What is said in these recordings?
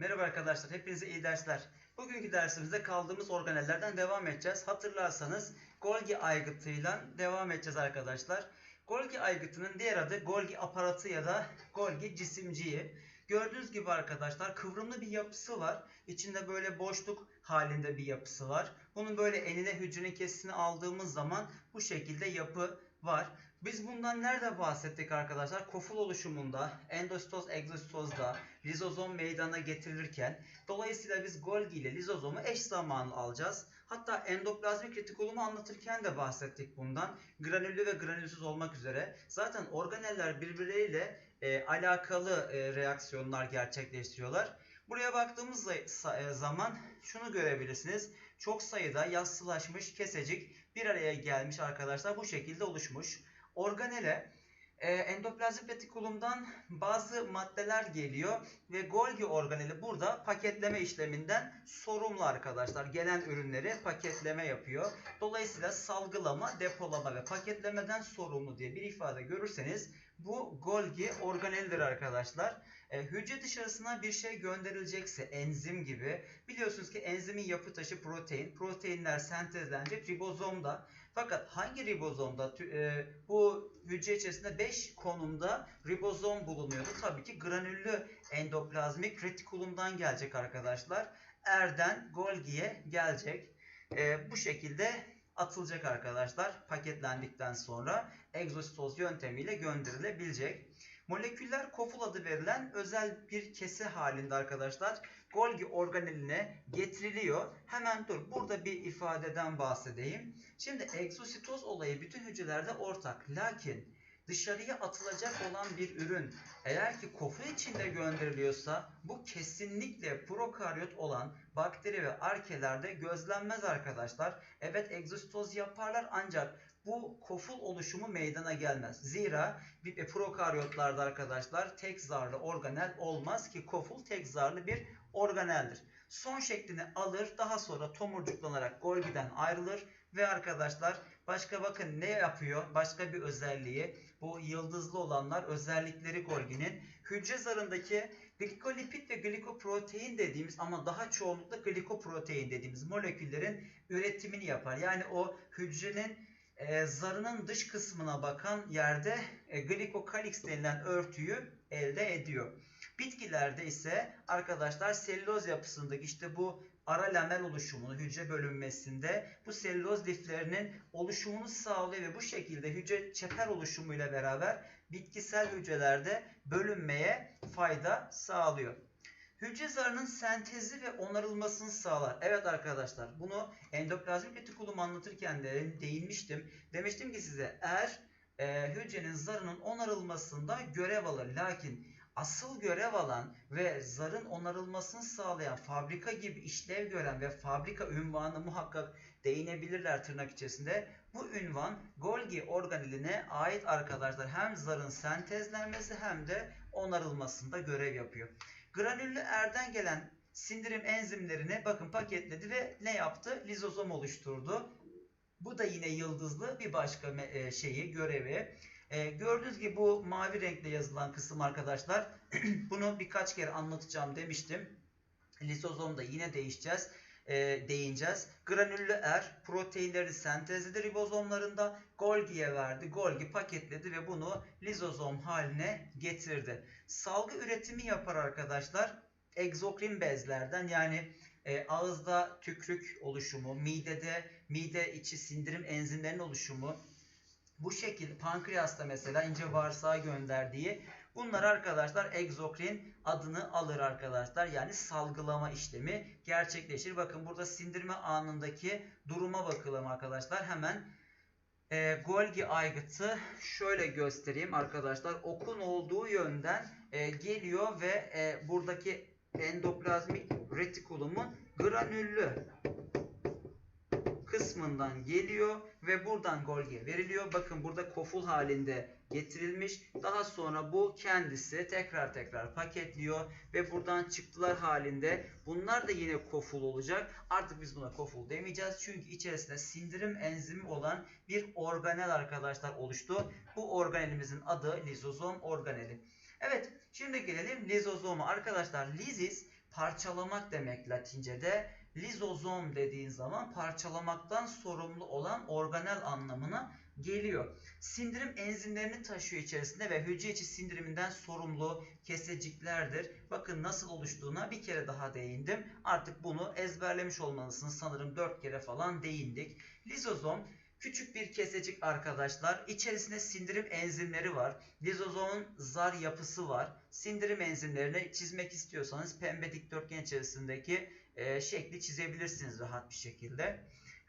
Merhaba arkadaşlar, hepinize iyi dersler. Bugünkü dersimizde kaldığımız organellerden devam edeceğiz. Hatırlarsanız Golgi aygıtıyla devam edeceğiz arkadaşlar. Golgi aygıtının diğer adı Golgi aparatı ya da Golgi cisimciği. Gördüğünüz gibi arkadaşlar kıvrımlı bir yapısı var. İçinde böyle boşluk halinde bir yapısı var. Bunun böyle eline hücrenin kesisini aldığımız zaman bu şekilde yapı var. Biz bundan nerede bahsettik arkadaşlar? Koful oluşumunda, endositoz, egzositozda, lizozom meydana getirilirken dolayısıyla biz Golgi ile lizozomu eş zamanlı alacağız. Hatta endoplazmik retikulumu anlatırken de bahsettik bundan. Granüllü ve granülsüz olmak üzere. Zaten organeller birbirleriyle e, alakalı e, reaksiyonlar gerçekleştiriyorlar. Buraya baktığımız za- zaman şunu görebilirsiniz. Çok sayıda yassılaşmış kesecik bir araya gelmiş arkadaşlar. Bu şekilde oluşmuş. Organele e, endoplazmik retikulumdan bazı maddeler geliyor ve Golgi organeli burada paketleme işleminden sorumlu arkadaşlar. Gelen ürünleri paketleme yapıyor. Dolayısıyla salgılama, depolama ve paketlemeden sorumlu diye bir ifade görürseniz bu Golgi organelidir arkadaşlar. E, hücre dışarısına bir şey gönderilecekse enzim gibi biliyorsunuz ki enzimin yapı taşı protein. Proteinler sentezlenecek ribozomda. Fakat hangi ribozomda? E, bu hücre içerisinde 5 konumda ribozom bulunuyordu. Tabii ki granüllü endoplazmik retikulumdan gelecek arkadaşlar. Erden Golgi'ye gelecek. E, bu şekilde atılacak arkadaşlar paketlendikten sonra egzositoz yöntemiyle gönderilebilecek. Moleküller koful adı verilen özel bir kese halinde arkadaşlar Golgi organeline getiriliyor. Hemen dur burada bir ifadeden bahsedeyim. Şimdi egzositoz olayı bütün hücrelerde ortak. Lakin dışarıya atılacak olan bir ürün eğer ki kofu içinde gönderiliyorsa bu kesinlikle prokaryot olan bakteri ve arkelerde gözlenmez arkadaşlar. Evet egzositoz yaparlar ancak bu koful oluşumu meydana gelmez. Zira bir e, prokaryotlarda arkadaşlar tek zarlı organel olmaz ki koful tek zarlı bir organeldir. Son şeklini alır daha sonra tomurcuklanarak Golgi'den ayrılır ve arkadaşlar başka bakın ne yapıyor? Başka bir özelliği bu yıldızlı olanlar özellikleri Golgi'nin hücre zarındaki glikolipid ve glikoprotein dediğimiz ama daha çoğunlukla glikoprotein dediğimiz moleküllerin üretimini yapar. Yani o hücrenin e, zarının dış kısmına bakan yerde e, glikokalix denilen örtüyü elde ediyor. Bitkilerde ise arkadaşlar selüloz yapısındaki işte bu ara lamel oluşumunu hücre bölünmesinde bu selüloz liflerinin oluşumunu sağlıyor ve bu şekilde hücre çeper oluşumuyla beraber bitkisel hücrelerde bölünmeye fayda sağlıyor. Hücre zarının sentezi ve onarılmasını sağlar. Evet arkadaşlar bunu endoplazmik retikulum anlatırken de değinmiştim. Demiştim ki size eğer e, hücrenin zarının onarılmasında görev alır. Lakin asıl görev alan ve zarın onarılmasını sağlayan fabrika gibi işlev gören ve fabrika ünvanı muhakkak değinebilirler tırnak içerisinde. Bu ünvan Golgi organeline ait arkadaşlar hem zarın sentezlenmesi hem de onarılmasında görev yapıyor. Granüllü erden gelen sindirim enzimlerini bakın paketledi ve ne yaptı? Lizozom oluşturdu. Bu da yine yıldızlı bir başka e, şeyi, görevi. E, gördüğünüz gibi bu mavi renkle yazılan kısım arkadaşlar. Bunu birkaç kere anlatacağım demiştim. Lizozomda yine değişeceğiz. E, değineceğiz. Granüllü er proteinleri sentezledi ribozomlarında. Golgi'ye verdi. Golgi paketledi ve bunu lizozom haline getirdi. Salgı üretimi yapar arkadaşlar. Egzokrin bezlerden yani e, ağızda tükrük oluşumu, midede mide içi sindirim enzimlerinin oluşumu, bu şekilde pankreasta mesela ince bağırsağa gönderdiği bunlar arkadaşlar egzokrin adını alır arkadaşlar. Yani salgılama işlemi gerçekleşir. Bakın burada sindirme anındaki duruma bakalım arkadaşlar. Hemen e, Golgi aygıtı şöyle göstereyim arkadaşlar. Okun olduğu yönden e, geliyor ve e, buradaki endoplazmik retikulumun granüllü kısmından geliyor ve buradan Golgi veriliyor. Bakın burada koful halinde getirilmiş. Daha sonra bu kendisi tekrar tekrar paketliyor ve buradan çıktılar halinde bunlar da yine koful olacak. Artık biz buna koful demeyeceğiz. Çünkü içerisinde sindirim enzimi olan bir organel arkadaşlar oluştu. Bu organelimizin adı lizozom organeli. Evet şimdi gelelim lizozoma. Arkadaşlar lizis parçalamak demek Latince'de. Lizozom dediğin zaman parçalamaktan sorumlu olan organel anlamına geliyor. Sindirim enzimlerini taşıyor içerisinde ve hücre içi sindiriminden sorumlu keseciklerdir. Bakın nasıl oluştuğuna bir kere daha değindim. Artık bunu ezberlemiş olmalısınız. Sanırım 4 kere falan değindik. Lizozom küçük bir kesecik arkadaşlar. İçerisinde sindirim enzimleri var. Lizozomun zar yapısı var. Sindirim enzimlerini çizmek istiyorsanız pembe dikdörtgen içerisindeki e, şekli çizebilirsiniz rahat bir şekilde.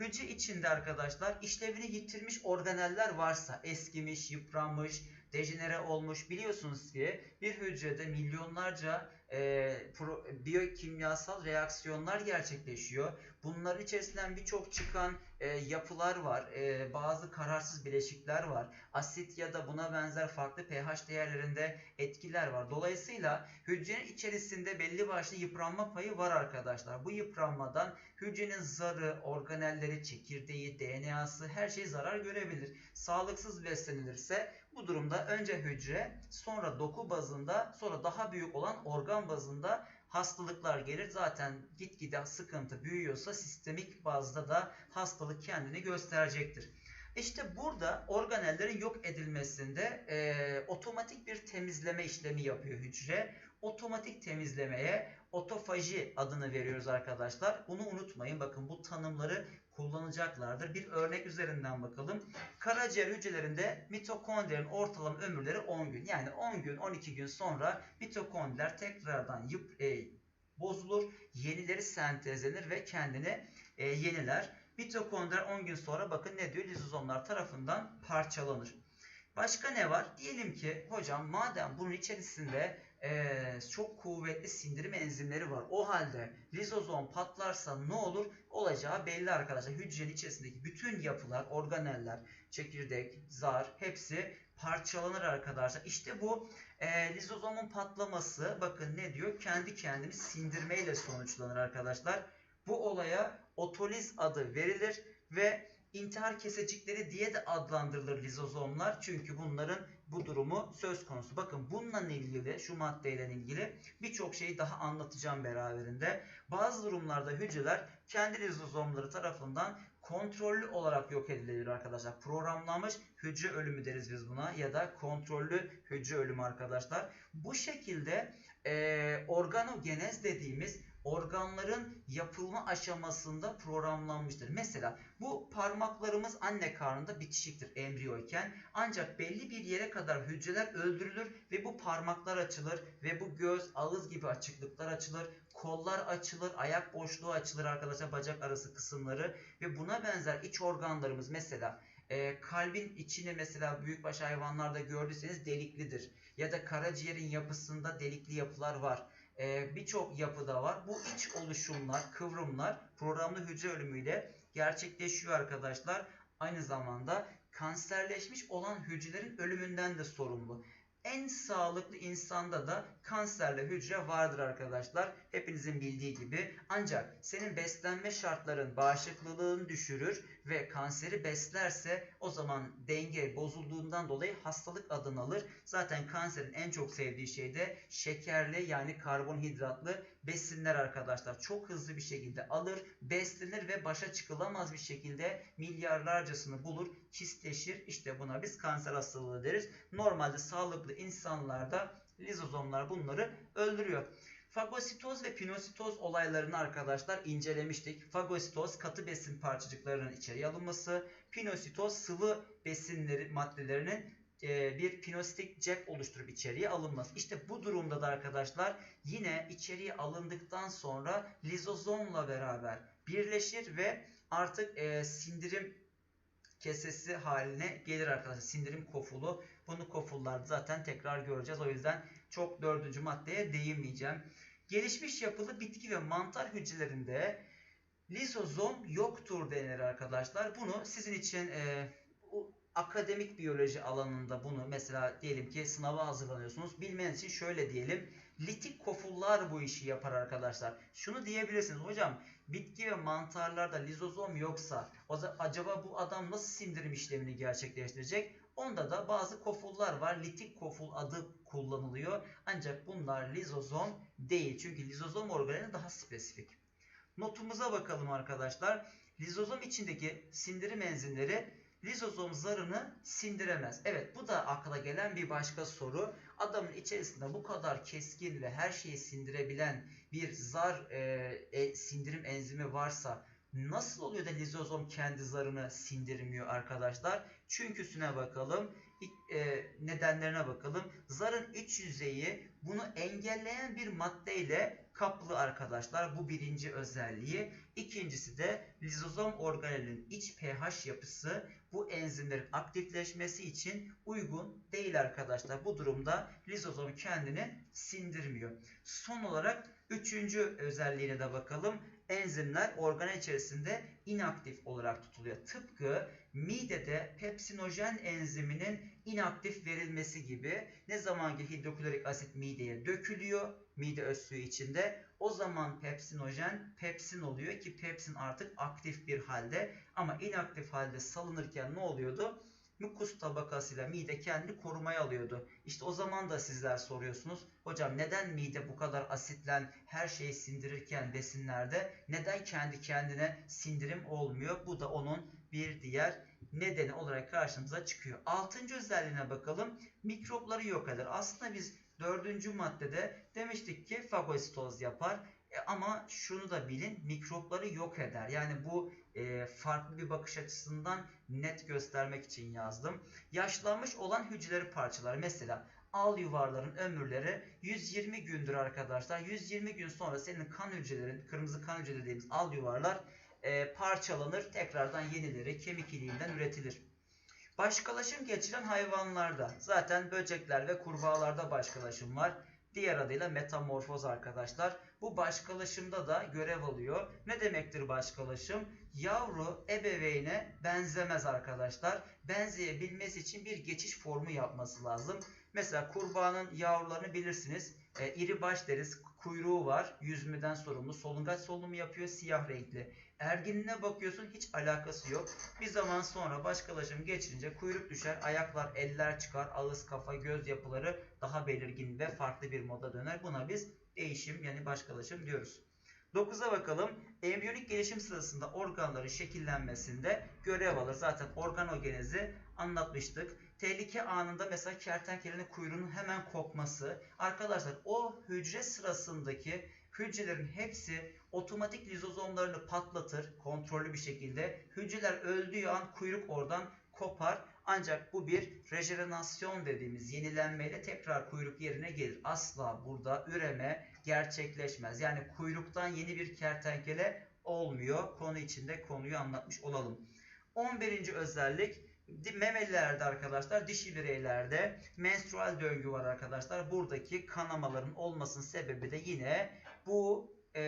Hücre içinde arkadaşlar işlevini yitirmiş organeller varsa eskimiş, yıpranmış, dejenere olmuş biliyorsunuz ki bir hücrede milyonlarca e, pro, biyokimyasal reaksiyonlar gerçekleşiyor. Bunların içerisinden birçok çıkan e, yapılar var. E, bazı kararsız bileşikler var. Asit ya da buna benzer farklı pH değerlerinde etkiler var. Dolayısıyla hücrenin içerisinde belli başlı yıpranma payı var arkadaşlar. Bu yıpranmadan hücrenin zarı, organelleri, çekirdeği, DNA'sı her şey zarar görebilir. Sağlıksız beslenilirse bu durumda önce hücre, sonra doku bazında, sonra daha büyük olan organ bazında hastalıklar gelir. Zaten gitgide sıkıntı büyüyorsa sistemik bazda da hastalık kendini gösterecektir. İşte burada organellerin yok edilmesinde e, otomatik bir temizleme işlemi yapıyor hücre. Otomatik temizlemeye otofaji adını veriyoruz arkadaşlar. Bunu unutmayın. Bakın bu tanımları kullanacaklardır. Bir örnek üzerinden bakalım. Karaciğer hücrelerinde mitokondrinin ortalama ömürleri 10 gün. Yani 10 gün 12 gün sonra mitokondriler tekrardan yıp, e, bozulur. Yenileri sentezlenir ve kendini e, yeniler. Mitokondriler 10 gün sonra bakın ne diyor? Lizozomlar tarafından parçalanır. Başka ne var? Diyelim ki hocam madem bunun içerisinde e, çok kuvvetli sindirim enzimleri var. O halde lizozom patlarsa ne olur? Olacağı belli arkadaşlar. Hücrenin içerisindeki bütün yapılar, organeller, çekirdek, zar hepsi parçalanır arkadaşlar. İşte bu e, lizozomun patlaması bakın ne diyor? Kendi kendini sindirmeyle sonuçlanır arkadaşlar. Bu olaya otoliz adı verilir ve intihar kesecikleri diye de adlandırılır lizozomlar. Çünkü bunların bu durumu söz konusu. Bakın bununla ilgili şu maddeyle ilgili birçok şeyi daha anlatacağım beraberinde. Bazı durumlarda hücreler kendi lizozomları tarafından kontrollü olarak yok edilir arkadaşlar. Programlanmış hücre ölümü deriz biz buna ya da kontrollü hücre ölümü arkadaşlar. Bu şekilde e, organogenez dediğimiz organların yapılma aşamasında programlanmıştır. Mesela bu parmaklarımız anne karnında bitişiktir embriyoyken ancak belli bir yere kadar hücreler öldürülür ve bu parmaklar açılır ve bu göz, ağız gibi açıklıklar açılır. Kollar açılır, ayak boşluğu açılır arkadaşlar bacak arası kısımları ve buna benzer iç organlarımız mesela e, kalbin içini mesela büyükbaş hayvanlarda gördüyseniz deliklidir. Ya da karaciğerin yapısında delikli yapılar var e, birçok yapıda var. Bu iç oluşumlar, kıvrımlar programlı hücre ölümüyle gerçekleşiyor arkadaşlar. Aynı zamanda kanserleşmiş olan hücrelerin ölümünden de sorumlu. En sağlıklı insanda da kanserli hücre vardır arkadaşlar. Hepinizin bildiği gibi. Ancak senin beslenme şartların bağışıklılığını düşürür ve kanseri beslerse o zaman denge bozulduğundan dolayı hastalık adını alır. Zaten kanserin en çok sevdiği şey de şekerli yani karbonhidratlı besinler arkadaşlar. Çok hızlı bir şekilde alır, beslenir ve başa çıkılamaz bir şekilde milyarlarcasını bulur, kistleşir. İşte buna biz kanser hastalığı deriz. Normalde sağlıklı insanlarda lizozomlar bunları öldürüyor. Fagositoz ve pinositoz olaylarını arkadaşlar incelemiştik. Fagositoz katı besin parçacıklarının içeriye alınması, pinositoz sıvı besinleri maddelerinin e, bir pinositik cep oluşturup içeriye alınması. İşte bu durumda da arkadaşlar yine içeriye alındıktan sonra lizozomla beraber birleşir ve artık e, sindirim kesesi haline gelir arkadaşlar. Sindirim kofulu. Bunu kofullarda zaten tekrar göreceğiz. O yüzden çok dördüncü maddeye değinmeyeceğim. Gelişmiş yapılı bitki ve mantar hücrelerinde lizozom yoktur denir arkadaşlar. Bunu sizin için e, akademik biyoloji alanında bunu mesela diyelim ki sınava hazırlanıyorsunuz. Bilmeniz için şöyle diyelim. Litik kofullar bu işi yapar arkadaşlar. Şunu diyebilirsiniz hocam bitki ve mantarlarda lizozom yoksa o acaba bu adam nasıl sindirim işlemini gerçekleştirecek? Onda da bazı kofullar var. Litik koful adı kullanılıyor. Ancak bunlar lizozom değil. Çünkü lizozom organeli daha spesifik. Notumuza bakalım arkadaşlar. Lizozom içindeki sindirim enzimleri lizozom zarını sindiremez. Evet bu da akla gelen bir başka soru. Adamın içerisinde bu kadar keskin ve her şeyi sindirebilen bir zar e, e, sindirim enzimi varsa nasıl oluyor da lizozom kendi zarını sindirmiyor arkadaşlar? Çünküsüne bakalım. E, nedenlerine bakalım. Zarın iç yüzeyi bunu engelleyen bir maddeyle kaplı arkadaşlar. Bu birinci özelliği. İkincisi de lizozom organelinin iç pH yapısı bu enzimlerin aktifleşmesi için uygun değil arkadaşlar. Bu durumda lizozom kendini sindirmiyor. Son olarak üçüncü özelliğine de bakalım. Enzimler organel içerisinde inaktif olarak tutuluyor. Tıpkı midede pepsinojen enziminin inaktif verilmesi gibi ne zaman ki hidroklorik asit mideye dökülüyor, mide öz suyu içinde o zaman pepsinojen pepsin oluyor ki pepsin artık aktif bir halde ama inaktif halde salınırken ne oluyordu? Mukus tabakasıyla mide kendini korumaya alıyordu. İşte o zaman da sizler soruyorsunuz. Hocam neden mide bu kadar asitlen her şeyi sindirirken besinlerde neden kendi kendine sindirim olmuyor? Bu da onun bir diğer nedeni olarak karşımıza çıkıyor. Altıncı özelliğine bakalım. Mikropları yok eder. Aslında biz dördüncü maddede demiştik ki fagositoz yapar. E, ama şunu da bilin mikropları yok eder. Yani bu e, farklı bir bakış açısından net göstermek için yazdım. Yaşlanmış olan hücreleri parçalar. Mesela al yuvarların ömürleri 120 gündür arkadaşlar. 120 gün sonra senin kan hücrelerin, kırmızı kan hücre dediğimiz al yuvarlar e, parçalanır. Tekrardan yenileri kemik iliğinden üretilir. Başkalaşım geçiren hayvanlarda zaten böcekler ve kurbağalarda başkalaşım var. Diğer adıyla metamorfoz arkadaşlar. Bu başkalaşımda da görev alıyor. Ne demektir başkalaşım? Yavru ebeveyne benzemez arkadaşlar. Benzeyebilmesi için bir geçiş formu yapması lazım. Mesela kurbağanın yavrularını bilirsiniz. E, iri baş deriz. Kuyruğu var. Yüzmeden sorumlu. Solungaç solunumu yapıyor. Siyah renkli. Erginine bakıyorsun hiç alakası yok. Bir zaman sonra başkalaşım geçirince kuyruk düşer, ayaklar, eller çıkar, ağız, kafa, göz yapıları daha belirgin ve farklı bir moda döner. Buna biz değişim yani başkalaşım diyoruz. 9'a bakalım. Embriyonik gelişim sırasında organların şekillenmesinde görev alır. Zaten organogenezi anlatmıştık. Tehlike anında mesela kertenkelenin kuyruğunun hemen kopması. Arkadaşlar o hücre sırasındaki hücrelerin hepsi otomatik lizozomlarını patlatır kontrollü bir şekilde. Hücreler öldüğü an kuyruk oradan kopar. Ancak bu bir rejenerasyon dediğimiz yenilenmeyle tekrar kuyruk yerine gelir. Asla burada üreme gerçekleşmez. Yani kuyruktan yeni bir kertenkele olmuyor. Konu içinde konuyu anlatmış olalım. 11. özellik memelilerde arkadaşlar dişi bireylerde menstrual döngü var arkadaşlar. Buradaki kanamaların olmasının sebebi de yine bu e,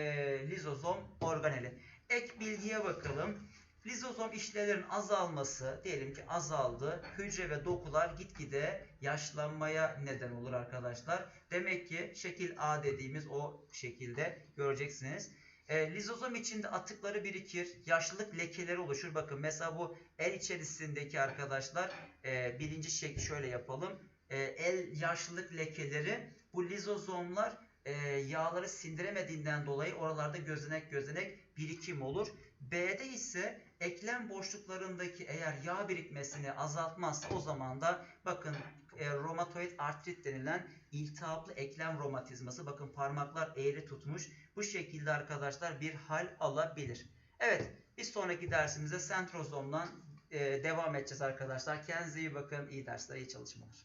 lizozom organeli. Ek bilgiye bakalım. Lizozom işlevlerin azalması diyelim ki azaldı. Hücre ve dokular gitgide yaşlanmaya neden olur arkadaşlar. Demek ki şekil A dediğimiz o şekilde göreceksiniz. E, lizozom içinde atıkları birikir. Yaşlılık lekeleri oluşur. Bakın mesela bu el içerisindeki arkadaşlar e, birinci şekli şöyle yapalım. E, el yaşlılık lekeleri bu lizozomlar e, yağları sindiremediğinden dolayı oralarda gözenek gözenek birikim olur. B'de ise eklem boşluklarındaki eğer yağ birikmesini azaltmazsa o zaman da bakın e, romatoid artrit denilen iltihaplı eklem romatizması bakın parmaklar eğri tutmuş. Bu şekilde arkadaşlar bir hal alabilir. Evet bir sonraki dersimizde sentrozomdan e, devam edeceğiz arkadaşlar. Kendinize iyi bakın. iyi dersler, iyi çalışmalar.